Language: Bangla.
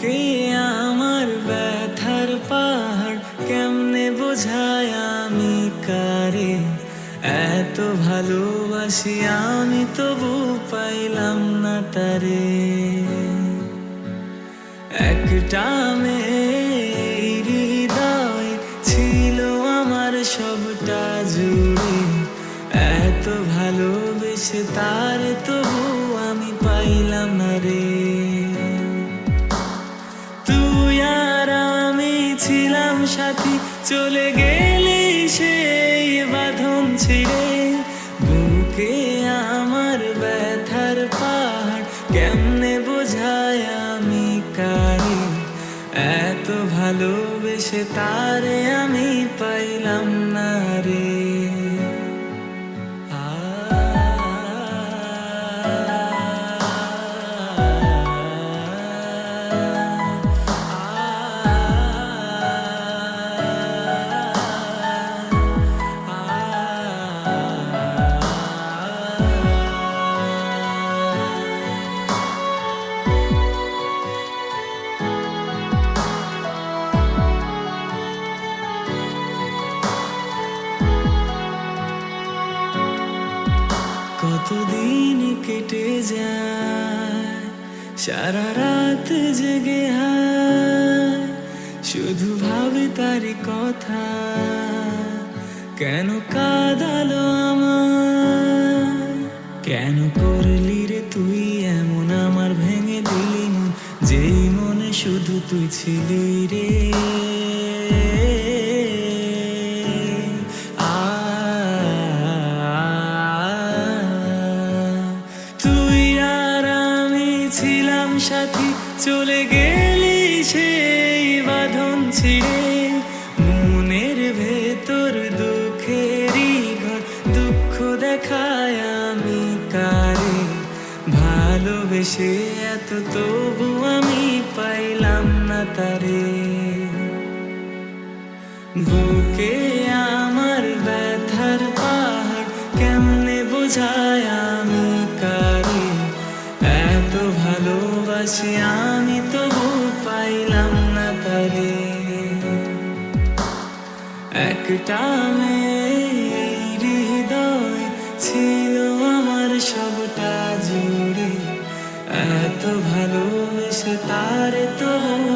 বুকে আমার ব্যথার পাহাড়? কেমনে বোঝায় আমি কারে? এত ভালোবাসি আমি তবু পাইলাম না তারে। একটা মেয়ের হৃদয় ছিল আমার সবটা জুড়ে। এত ভালোবেসে তার তবু চলে গেলি সেই বাঁধন ছিঁড়ে, বুকে আমার ব্যথার পাহাড়। কেমনে বোঝায় আমি কারে? এত ভালোবেসে তারে আমি পাইলাম না রে। কতদিন কেটে যায়, সারা রাত জেগে শুধু ভাবে তারি কথা, কেন কাদালো আমার কেন করলি রে তুই এমন, আমার ভেঙে দিলি যেই মনে শুধু তুই ছিলি রে। সাথী চলে গেলি সেই বাঁধন ছিঁড়ে। মনের ভেতর দুঃখেরই ঘর, দুঃখ দেখায় আমি কারে। ভালোবেসে এত তবু আমি পাইলাম না তারে। বুকে আমার ব্যথার পাহাড় কেমনে বোঝায় ভালোবাসি, আমি তবু পাইলাম না তারে। একটা হৃদয় ছিল আমার সবটা জুড়ে। এত ভালোবেসে তারে তবু